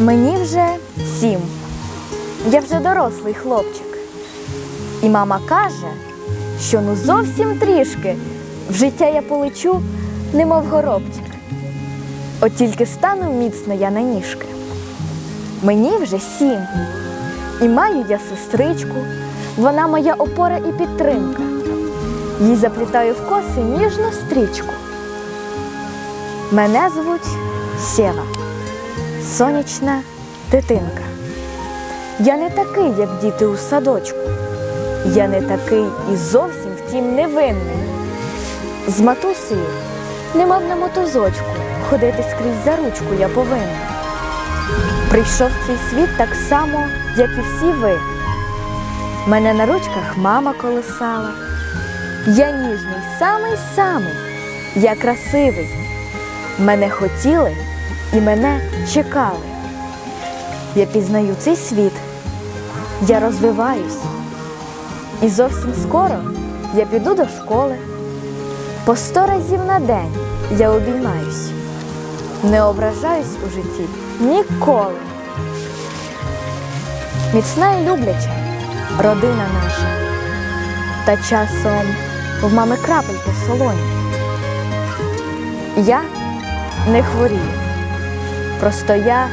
Мені вже сім. Я вже дорослий хлопчик. І мама каже, що ну зовсім трішки в життя я полечу, немов горобчик. От тільки стану міцно я на ніжки. Мені вже сім. І маю я сестричку, вона моя опора і підтримка. Їй заплітаю в коси ніжну стрічку. Мене звуть Сєва, сонячна дитинка. Я не такий, як діти у садочку. Я не такий і зовсім втім невинний. З матусею, немов на мотозочку, ходити скрізь за ручку я повинен. Прийшов цей світ так само, як і всі ви. Мене на ручках мама колисала. Я ніжний, самий самий, я красивий. Мене хотіли і мене чекали. Я пізнаю цей світ, я розвиваюсь. І зовсім скоро я піду до школи. По сто разів на день я обіймаюсь. Не ображаюсь у житті ніколи. Міцна і любляча родина наша. Та часом в мами крапельки солоні. Я не хворію, просто я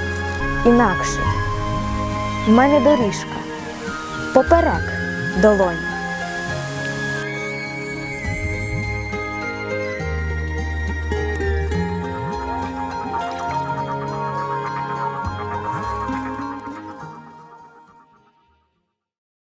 інакший. В мене доріжка, поперек долоні.